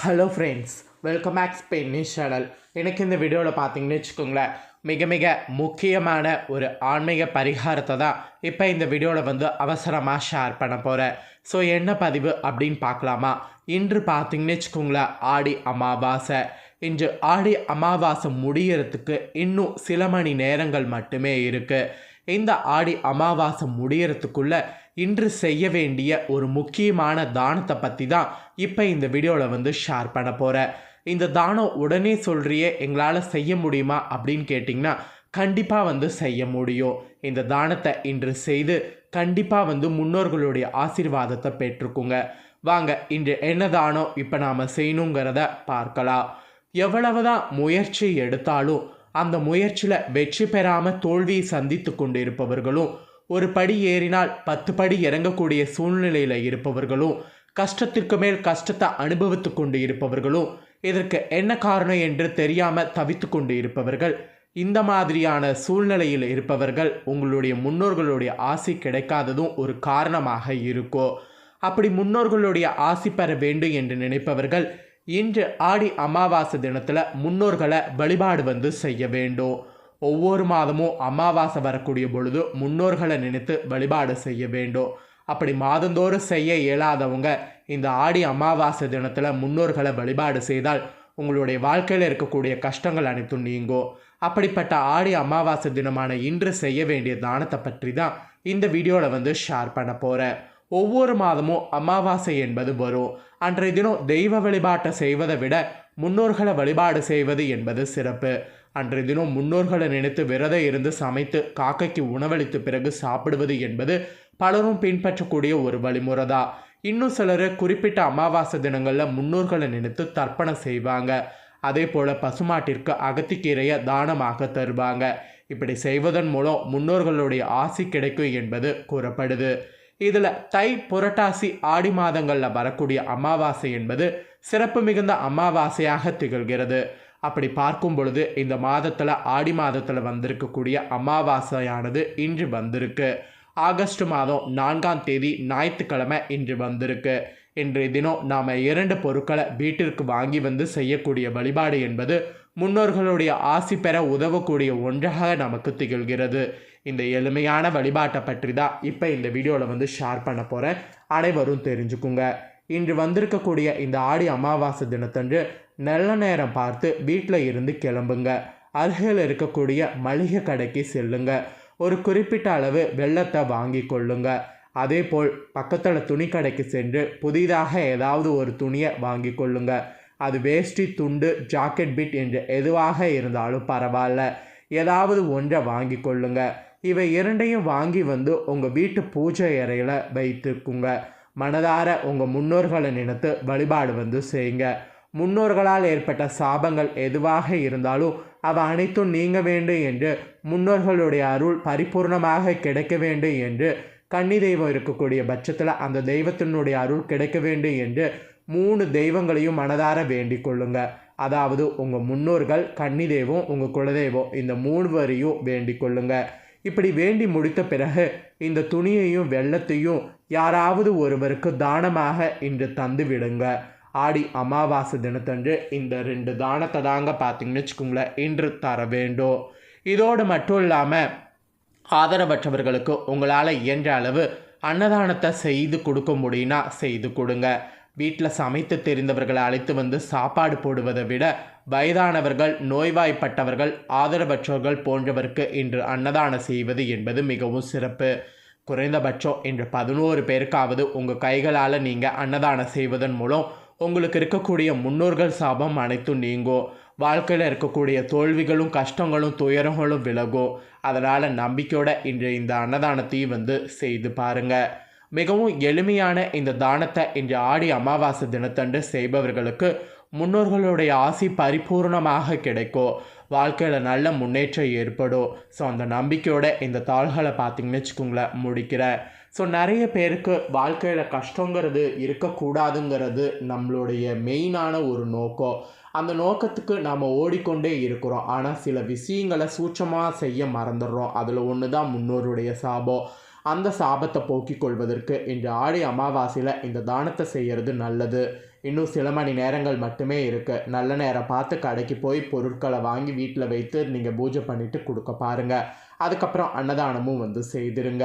Hello friends welcome back Spain channel எனக்கு இந்த வீடியோவில் பார்த்தீங்கன்னு வச்சுக்கோங்களேன் மிக மிக முக்கியமான ஒரு ஆன்மீக பரிகாரத்தை தான் இப்போ இந்த வீடியோவில் வந்து அவசரமாக ஷேர் பண்ண போகிறேன் ஸோ என்ன பதிவு அப்படின்னு பார்க்கலாமா? இன்று பார்த்தீங்கன்னு வச்சுக்கோங்களேன் ஆடி அமாவாசை. இன்று ஆடி அமாவாசை முடியறதுக்கு இன்னும் சில மணி நேரங்கள் மட்டுமே இருக்குது இந்த ஆடி அமாவாசை முடியறதுக்குள்ள இன்று செய்ய வேண்டிய ஒரு முக்கியமான தானத்தை பற்றி தான் இப்போ இந்த வீடியோவில் வந்து ஷேர் பண்ண போகிறேன் இந்த தானம் உடனே சொல்கிறியே எங்களால் செய்ய முடியுமா அப்படின்னு கேட்டிங்கன்னா கண்டிப்பாக வந்து செய்ய முடியும். இந்த தானத்தை இன்று செய்து கண்டிப்பாக வந்து முன்னோர்களுடைய ஆசீர்வாதத்தை பெற்றுக்குங்க. வாங்க இன்று என்ன தானம் இப்போ நாம் செய்யணுங்கிறத பார்க்கலாம். எவ்வளவுதான் முயற்சி எடுத்தாலும் அந்த முயற்சியில் வெற்றி பெறாமல் தோல்வியை சந்தித்து கொண்டிருப்பவர்களும் ஒரு படி ஏறினால் பத்து படி இறங்கக்கூடிய சூழ்நிலையில் இருப்பவர்களும் கஷ்டத்திற்கு மேல் கஷ்டத்தை அனுபவித்து கொண்டு இருப்பவர்களும் இதற்கு என்ன காரணம் என்று தெரியாமல் தவித்து கொண்டு இருப்பவர்கள் இந்த மாதிரியான சூழ்நிலையில் இருப்பவர்கள் உங்களுடைய முன்னோர்களுடைய ஆசி கிடைக்காததும் ஒரு காரணமாக இருக்கோ? அப்படி முன்னோர்களுடைய ஆசி பெற வேண்டும் என்று நினைப்பவர்கள் இன்று ஆடி அமாவாசை தினத்தில் முன்னோர்களை வழிபாடு வந்து செய்ய வேண்டும். ஒவ்வொரு மாதமும் அமாவாசை வரக்கூடிய பொழுது முன்னோர்களை நினைத்து வழிபாடு செய்ய வேண்டும். அப்படி மாதந்தோறும் செய்ய இயலாதவங்க இந்த ஆடி அமாவாசை தினத்தில் முன்னோர்களை வழிபாடு செய்தால் உங்களுடைய வாழ்க்கையில் இருக்கக்கூடிய கஷ்டங்கள் அனைத்தும் நீங்கும். அப்படிப்பட்ட ஆடி அமாவாசை தினமான இன்று செய்ய வேண்டிய தானத்தை பற்றி தான் இந்த வீடியோவில் வந்து ஷேர் பண்ண போகிறேன் ஒவ்வொரு மாதமும் அமாவாசை என்பது வரும். அன்றைய தினம் தெய்வ வழிபாட்டை செய்வதை விட முன்னோர்களை வழிபாடு செய்வது என்பது சிறப்பு. அன்றைய தினம் முன்னோர்களை நினைத்து விரதம் இருந்து சமைத்து காக்கைக்கு உணவளித்த பிறகு சாப்பிடுவது என்பது பலரும் பின்பற்றக்கூடிய ஒரு வழிமுறை தான் இன்னும் சிலர் குறிப்பிட்ட அமாவாசை தினங்களில் முன்னோர்களை நினைத்து தர்ப்பணம் செய்வாங்க. அதே போல் பசுமாட்டிற்கு அகத்திக்கீரையை தானமாக தருவாங்க. இப்படி செய்வதன் மூலம் முன்னோர்களுடைய ஆசி கிடைக்கும் என்பது கூறப்படுது. இதில் தை புரட்டாசி ஆடி மாதங்களில் வரக்கூடிய அமாவாசை என்பது சிறப்பு மிகுந்த அமாவாசையாக திகழ்கிறது. அப்படி பார்க்கும் பொழுது இந்த மாதத்தில் ஆடி மாதத்தில் வந்திருக்கக்கூடிய அமாவாசையானது இன்று வந்திருக்கு. ஆகஸ்ட் மாதம் நான்காம் தேதி ஞாயிற்றுக்கிழமை இன்று வந்திருக்கு. இன்றைய தினம் நாம் இரண்டு பொருட்களை வீட்டிற்கு வாங்கி வந்து செய்யக்கூடிய வழிபாடு என்பது முன்னோர்களுடைய ஆசி பெற உதவக்கூடிய ஒன்றாக நமக்கு திகழ்கிறது. இந்த எளிமையான வழிபாட்டை பற்றி தான் இப்போ இந்த வீடியோவில் வந்து ஷேர் பண்ண போகிறேன் அனைவரும் தெரிஞ்சுக்குங்க. இன்று வந்திருக்கக்கூடிய இந்த ஆடி அமாவாசை தினத்தன்று நல்ல நேரம் பார்த்து வீட்டில் இருந்து கிளம்புங்க. அருகில் இருக்கக்கூடிய மளிகை கடைக்கு செல்லுங்க. ஒரு குறிப்பிட்ட அளவு வெள்ளத்தை வாங்கி கொள்ளுங்க. அதே போல் பக்கத்தில் துணி கடைக்கு சென்று புதிதாக ஏதாவது ஒரு துணியை வாங்கி கொள்ளுங்க. அது வேஷ்டி துண்டு ஜாக்கெட் பிட் என்று எதுவாக இருந்தாலும் பரவாயில்ல. ஏதாவது ஒன்றை வாங்கி கொள்ளுங்க. இவை இரண்டையும் வாங்கி வந்து உங்கள் வீட்டு பூஜை அறையில் வைத்துக்குங்க. மனதார உங்கள் முன்னோர்களை நினைத்து வழிபாடு வந்து செய்யுங்க. முன்னோர்களால் ஏற்பட்ட சாபங்கள் எதுவாக இருந்தாலும் அவை அனைத்தும் நீங்க வேண்டும் என்று முன்னோர்களுடைய அருள் பரிபூர்ணமாக கிடைக்க வேண்டும் என்று கன்னி தெய்வம் இருக்கக்கூடிய பட்சத்தில் அந்த தெய்வத்தினுடைய அருள் கிடைக்க வேண்டும் என்று மூணு தெய்வங்களையும் மனதார வேண்டிக் கொள்ளுங்க. அதாவது உங்கள் முன்னோர்கள் கன்னி தெய்வம் உங்கள் குலதெய்வம் இந்த மூணு வரையும் வேண்டிக் கொள்ளுங்க. இப்படி வேண்டி முடித்த பிறகு இந்த துணியையும் வெள்ளத்தையும் யாராவது ஒருவருக்கு தானமாக இன்று தந்து விடுங்க. ஆடி அமாவாசை தினத்தன்று இந்த ரெண்டு தானத்தை தாங்க பார்த்தீங்கன்னு வச்சுக்கோங்களேன் இன்று தர வேண்டும். இதோடு மட்டும் இல்லாமல் ஆதரவற்றவர்களுக்கு உங்களால் இயன்ற அளவு அன்னதானத்தை செய்து கொடுக்க முடியும்னா செய்து கொடுங்க. வீட்டில் சமைத்து தெரிந்தவர்களை அழைத்து வந்து சாப்பாடு போடுவதை விட வயதானவர்கள் நோய்வாய்ப்பட்டவர்கள் ஆதரவற்றவர்கள் போன்றவருக்கு இன்று அன்னதானம் செய்வது என்பது மிகவும் சிறப்பு. குறைந்தபட்சம் இன்று பதினோரு பேருக்காவது உங்கள் கைகளால் நீங்கள் அன்னதானம் செய்வதன் மூலம் உங்களுக்கு இருக்கக்கூடிய முன்னோர்கள் சாபம் அனைத்தும் நீங்கும். வாழ்க்கையில் இருக்கக்கூடிய தோல்விகளும் கஷ்டங்களும் துயரங்களும் விலகும். அதனால் நம்பிக்கையோட இன்று இந்த அன்னதானத்தையும் வந்து செய்து பாருங்கள் மிகவும் எளிமையான இந்த தானத்தை இன்று ஆடி அமாவாசை தினத்தன்று செய்பவர்களுக்கு முன்னோர்களுடைய ஆசி பரிபூர்ணமாக கிடைக்கும் வாழ்க்கையில் நல்ல முன்னேற்றம் ஏற்படும் ஸோ அந்த நம்பிக்கையோட இந்த தாள்களை பார்த்தீங்கன்னு வச்சுக்கோங்களேன் முடிக்கிறேன் ஸோ நிறைய பேருக்கு வாழ்க்கையில் கஷ்டங்கிறது இருக்கக்கூடாதுங்கிறது நம்மளுடைய மெயினான ஒரு நோக்கம் அந்த நோக்கத்துக்கு நாம் ஓடிக்கொண்டே இருக்கிறோம். ஆனால் சில விஷயங்களை சூட்சமாக செய்ய மறந்துடுறோம். அதில் ஒன்று தான் முன்னோருடைய சாபம் அந்த சாபத்தை போக்கிக் கொள்வதற்கு இன்று ஆடி அமாவாசையில் இந்த தானத்தை செய்கிறது நல்லது. இன்னும் சில மணி நேரங்கள் மட்டுமே இருக்குது நல்ல நேரம் பார்த்து கடைக்கு போய் பொருட்களை வாங்கி வீட்டில் வைத்து நீங்கள் பூஜை பண்ணிட்டு கொடுக்க பாருங்கள் அதுக்கப்புறம் அன்னதானமும் வந்து செய்திருங்க.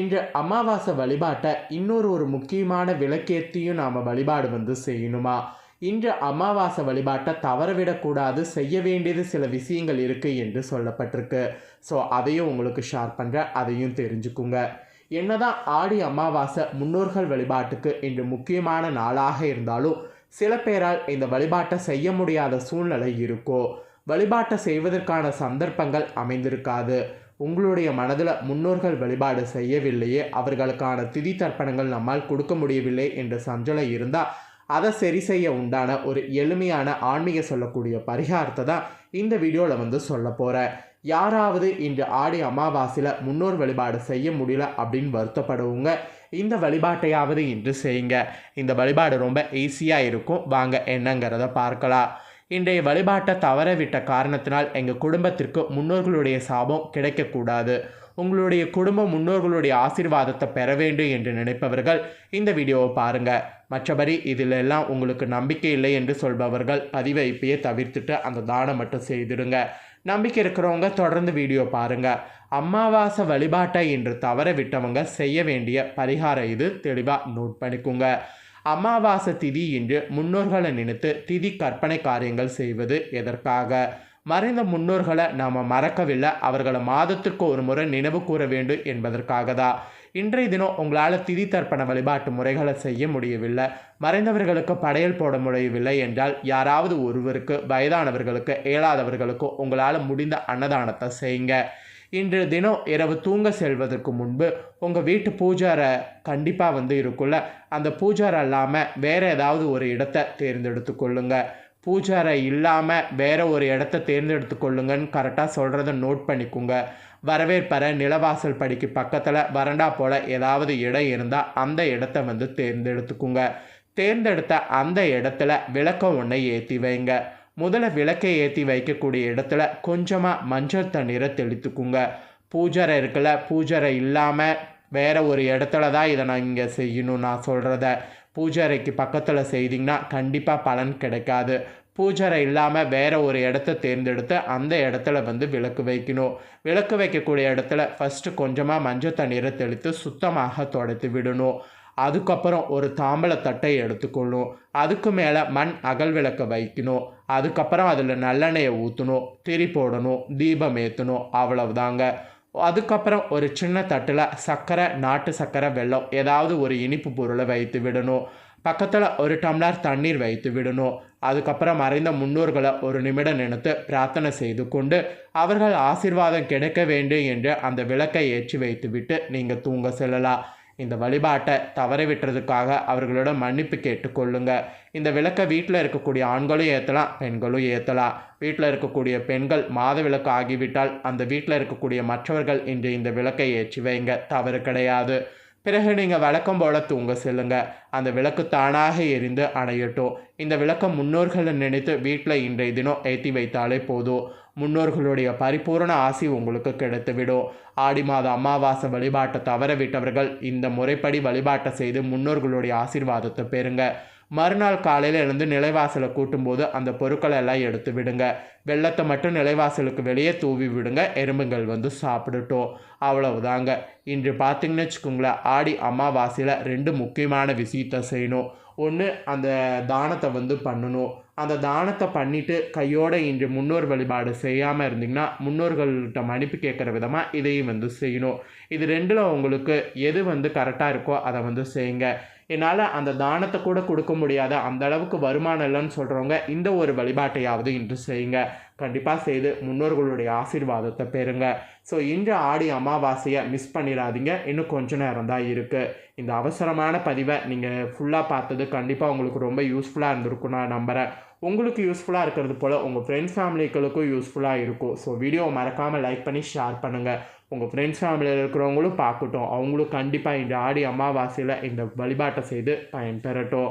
இன்று அமாவாசை வழிபாட்டை இன்னொரு ஒரு முக்கியமான விளக்கேற்றியும் நாம் வழிபாடு வந்து செய்யணுமா? இன்று அமாவாசை வழிபாட்டை தவறவிடக்கூடாது செய்ய வேண்டியது சில விஷயங்கள் இருக்குது என்று சொல்லப்பட்டிருக்கு. ஸோ அதையும் உங்களுக்கு ஷேர் பண்ணுறேன் அதையும் தெரிஞ்சுக்குங்க. என்னதான் ஆடி அமாவாசை முன்னோர்கள் வழிபாட்டுக்கு இன்று முக்கியமான நாளாக இருந்தாலும் சில பேரால் இந்த வழிபாட்டை செய்ய முடியாத சூழ்நிலை இருக்கோ? வழிபாட்டை செய்வதற்கான சந்தர்ப்பங்கள் அமைந்திருக்காது. உங்களுடைய மனதில் முன்னோர்கள் வழிபாடு செய்யவில்லையே அவர்களுக்கான திதி தர்ப்பணங்கள் நம்மால் கொடுக்க முடியவில்லை என்ற சஞ்சலம் இருந்தால் அதை சரி செய்ய உண்டான ஒரு எளிமையான ஆன்மீக சொல்லக்கூடிய பரிகாரத்தை தான் இந்த வீடியோவில் வந்து சொல்ல போகிறேன் யாராவது இன்று ஆடி அமாவாசையில் முன்னோர் வழிபாடு செய்ய முடியல அப்படின்னு வருத்தப்படுவோங்க இந்த வழிபாட்டையாவது இன்று செய்யுங்க. இந்த வழிபாடு ரொம்ப ஈஸியாக இருக்கும். வாங்க என்னங்கிறத பார்க்கலாம். இன்றைய வழிபாட்டை தவற விட்ட காரணத்தினால் எங்கள் குடும்பத்திற்கு முன்னோர்களுடைய சாபம் கிடைக்கக்கூடாது. உங்களுடைய குடும்ப முன்னோர்களுடைய ஆசீர்வாதத்தை பெற வேண்டும் என்று நினைப்பவர்கள் இந்த வீடியோவை பாருங்கள் மற்றபடி இதில் எல்லாம் உங்களுக்கு நம்பிக்கை இல்லை என்று சொல்பவர்கள் பதிவை இப்பயே தவிர்த்துட்டு அந்த தானம் மட்டும் செய்திடுங்க. நம்பிக்கை இருக்கிறவங்க தொடர்ந்து வீடியோ பாருங்கள் அமாவாசை வழிபாட்டை இன்று தவற விட்டவங்க செய்ய வேண்டிய பரிகாரம் இது. தெளிவாக நோட் பண்ணிக்கோங்க. அமாவாசை திதி இன்று முன்னோர்களை நினைத்து திதி கற்பனை காரியங்கள் செய்வது எதற்காக? மறைந்த முன்னோர்களை நாம் மறக்கவில்லை. அவர்களை மாதத்திற்கு ஒரு முறை நினைவு கூற வேண்டும் என்பதற்காக தான் இன்றைய தினம் உங்களால் திதி தர்ப்பண வழிபாட்டு முறைகளை செய்ய முடியவில்லை. மறைந்தவர்களுக்கு படையல் போட முடியவில்லை என்றால் யாராவது ஒருவருக்கு வயதானவர்களுக்கு இயலாதவர்களுக்கு உங்களால் முடிந்த அன்னதானத்தை செய்யுங்க. இன்று தினம் இரவு தூங்க செல்வதற்கு முன்பு உங்கள் வீட்டு பூஜாரை கண்டிப்பாக வந்து இருக்குல்ல அந்த பூஜாரை இல்லாமல் வேறு ஏதாவது ஒரு இடத்தை தேர்ந்தெடுத்து கொள்ளுங்கள் பூஜாரை இல்லாமல் வேறு ஒரு இடத்த தேர்ந்தெடுத்து கொள்ளுங்கன்னு கரெக்டாக சொல்கிறத நோட் பண்ணிக்கோங்க. வரவேற்பறை நிலவாசல் படிக்கு பக்கத்தில் வரண்டா போல் ஏதாவது இடம் இருந்தால் அந்த இடத்த வந்து தேர்ந்தெடுத்துக்குங்க. தேர்ந்தெடுத்த அந்த இடத்துல விளக்கம் ஒன்றை ஏற்றி வைங்க. முதல்ல விளக்கை ஏற்றி வைக்கக்கூடிய இடத்துல கொஞ்சமாக மஞ்சள் தண்ணீரை தெளித்துக்குங்க. பூஜரை இருக்கல பூஜரை இல்லாமல் வேறு ஒரு இடத்துல தான் இதை நான் இங்கே செய்யணும் நான் சொல்கிறத பூஜரைக்கு பக்கத்தில் செய்திங்கன்னா கண்டிப்பாக பலன் கிடைக்காது. பூஜரை இல்லாமல் வேறு ஒரு இடத்த தேர்ந்தெடுத்து அந்த இடத்துல வந்து விளக்கு வைக்கணும். விளக்கு வைக்கக்கூடிய இடத்துல ஃபஸ்ட்டு கொஞ்சமாக மஞ்சள் தண்ணீரை தெளித்து சுத்தமாக துடைத்து விடணும். அதுக்கப்புறம் ஒரு தாம்பலத்தட்டை எடுத்துக்கொள்ளும் அதுக்கு மேலே மண் அகல் விளக்க வைக்கணும். அதுக்கப்புறம் அதில் நல்லெண்ணெயை ஊற்றணும் திரி போடணும். தீபம் ஏற்றணும் அவ்வளவுதாங்க. அதுக்கப்புறம் ஒரு சின்ன தட்டில் சர்க்கரை நாட்டு சர்க்கரை வெள்ளம் ஏதாவது ஒரு இனிப்பு பொருளை வைத்து விடணும். பக்கத்தில் ஒரு டம்ளர் தண்ணீர் வைத்து விடணும். அதுக்கப்புறம் மறைந்த முன்னோர்களை ஒரு நிமிடம் நினைத்து பிரார்த்தனை செய்து கொண்டு அவர்கள் ஆசிர்வாதம் கிடைக்க வேண்டும் என்று அந்த விளக்கை ஏற்றி வைத்துவிட்டு நீங்கள் தூங்க செல்லலாம். இந்த வழிபாட்டை தவற விட்டுறதுக்காக அவர்களோட மன்னிப்பு கேட்டுக்கொள்ளுங்க இந்த விளக்கை வீட்டில் இருக்கக்கூடிய ஆண்களும் ஏற்றலாம் பெண்களும் ஏற்றலாம் வீட்டில் இருக்கக்கூடிய பெண்கள் மாத விளக்கு ஆகிவிட்டால் அந்த வீட்டில் இருக்கக்கூடிய மற்றவர்கள் இன்று இந்த விளக்கை ஏற்றி வைங்க. தவறு கிடையாது. பிறகு நீங்கள் வழக்கம் போல தூங்க செல்லுங்க. அந்த விளக்கு தானாக எரிந்து அணையட்டும். இந்த விளக்கம் முன்னோர்களை நினைத்து வீட்டில் இன்றைய தினம் ஏற்றி வைத்தாலே போதும். முன்னோர்களுடைய பரிபூர்ண ஆசி உங்களுக்கு கிடைத்துவிடும். ஆடி மாத அமாவாசை வழிபாட்டை தவறவிட்டவர்கள் இந்த முறைப்படி வழிபாட்டை செய்து முன்னோர்களுடைய ஆசீர்வாதத்தை பெறுங்க. மறுநாள் காலையில் எழுந்து நிலைவாசலை கூட்டும்போது அந்த பொருட்களை எல்லாம் எடுத்து விடுங்க. வெள்ளத்தை மட்டும் நிலைவாசலுக்கு வெளியே தூவி விடுங்க. எறும்புகள் வந்து சாப்பிடட்டும். அவ்வளவுதாங்க. இன்று பார்த்தீங்கன்னு வச்சுக்கோங்களேன் ஆடி அமாவாசையில் ரெண்டு முக்கியமான விஷயத்த செய்யணும். ஒன்று அந்த தானத்தை வந்து பண்ணணும். அந்த தானத்தை பண்ணிவிட்டு கையோடு இன்று முன்னோர் வழிபாடு செய்யாமல் இருந்தீங்கன்னா முன்னோர்கள்கிட்ட மன்னிப்பு கேட்குற விதமாக இதையும் வந்து செய்யணும். இது ரெண்டில் உங்களுக்கு எது வந்து கரெக்டாக இருக்கோ அதை வந்து செய்யுங்க. என்னால் அந்த தானத்தை கூட கொடுக்க முடியாத அந்த அளவுக்கு வருமானம் இல்லைன்னு சொல்கிறவங்க இந்த ஒரு வழிபாட்டையாவது இன்று செய்யுங்க. கண்டிப்பாக செய்து முன்னோர்களுடைய ஆசீர்வாதத்தை பெறுங்க. ஸோ இன்று ஆடி அமாவாசையை மிஸ் பண்ணிடாதீங்க. இன்னும் கொஞ்ச நேரம் தான் இருக்குது இந்த அவசரமான பதிவை நீங்கள் ஃபுல்லாக பார்த்தது கண்டிப்பாக உங்களுக்கு ரொம்ப யூஸ்ஃபுல்லாக இருந்திருக்கும் நான் நம்புகிறேன் உங்களுக்கு யூஸ்ஃபுல்லாக இருக்கிறது போல் உங்கள் ஃப்ரெண்ட்ஸ் ஃபேமிலிகளுக்கும் யூஸ்ஃபுல்லாக இருக்கும். ஸோ வீடியோ மறக்காமல் லைக் பண்ணி ஷேர் பண்ணுங்கள் உங்கள் ஃப்ரெண்ட்ஸ் ஃபேமிலியில் இருக்கிறவங்களும் பார்க்கட்டும். அவங்களும் கண்டிப்பாக இந்த ஆடி அமாவாசையில் இந்த வழிபாட்டை செய்து பயன்பெறட்டும்.